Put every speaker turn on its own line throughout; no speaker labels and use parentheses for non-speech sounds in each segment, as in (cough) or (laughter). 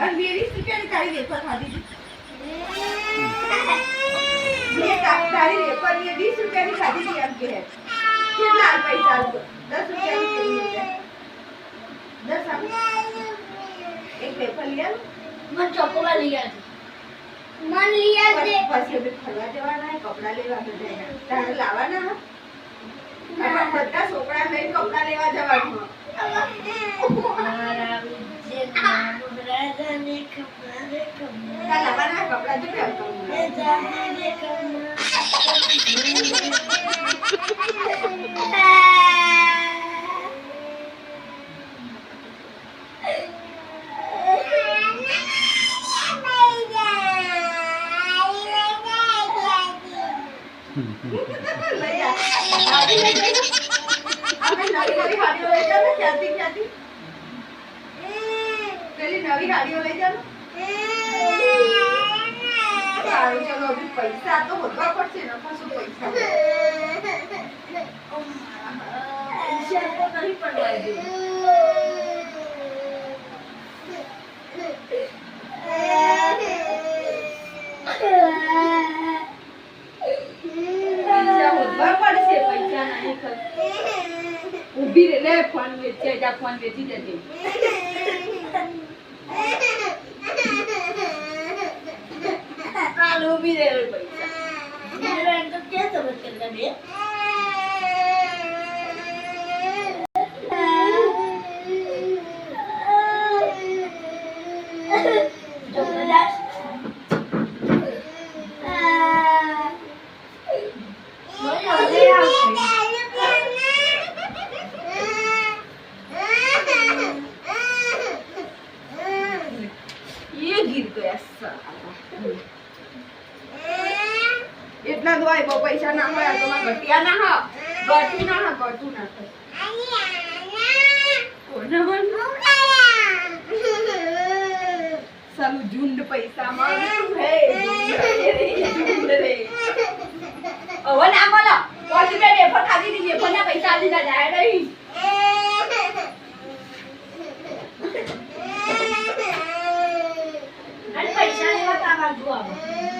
અને બે વીસ રૂપિયાની તારી વેફર ખાધી હતી. તારી વેફર બે વીસ રૂપિયાની ખાધી હતી એમ. કેટલા પૈસા દસ રૂપિયાની દસ એક વેફર લઈ આવો.
મને ચોકોબાર લઈ આવજો. મને લઈ આવજે.
પછી પછી અમે ફરવા જવાના કપડાં લેવા બધાના. તારે લાવવાના બધા છોકરા લઈને કપડાં લેવા જવાનું (laughs) નવી નવી હાડીઓ લઈ જાઓ સારું ચલો હજુ પૈસા તો વધવા પડશે ને શું પૈસા
તો નહીં પડવા.
ઊભી રે લે ફોન વેચે જા ફોન વેચી દેજે. (laughs) (laughs)
বিড়ালের পয়সা বিড়ালের তো
কে তোমার জানে Yes. એટલા જ હોય બહુ પૈસા ના હોય તો ઘટિયા ના હા. ગટુ ના હા ગટુ ના થાય. સાલું ઝુંડ પૈસા માં હવે ના બોલો. પછી બે વેફર ખાધી હતી વેફર ના પૈસા ના જાય નહીં.
પૈસા લેવા તા જો આવો.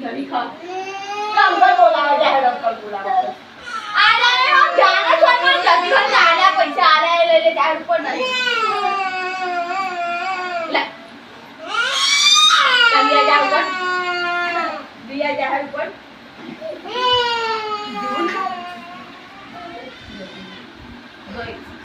નવી ખા કામ કર બોલાવે જાય ડોક્ટર બોલાવે આલે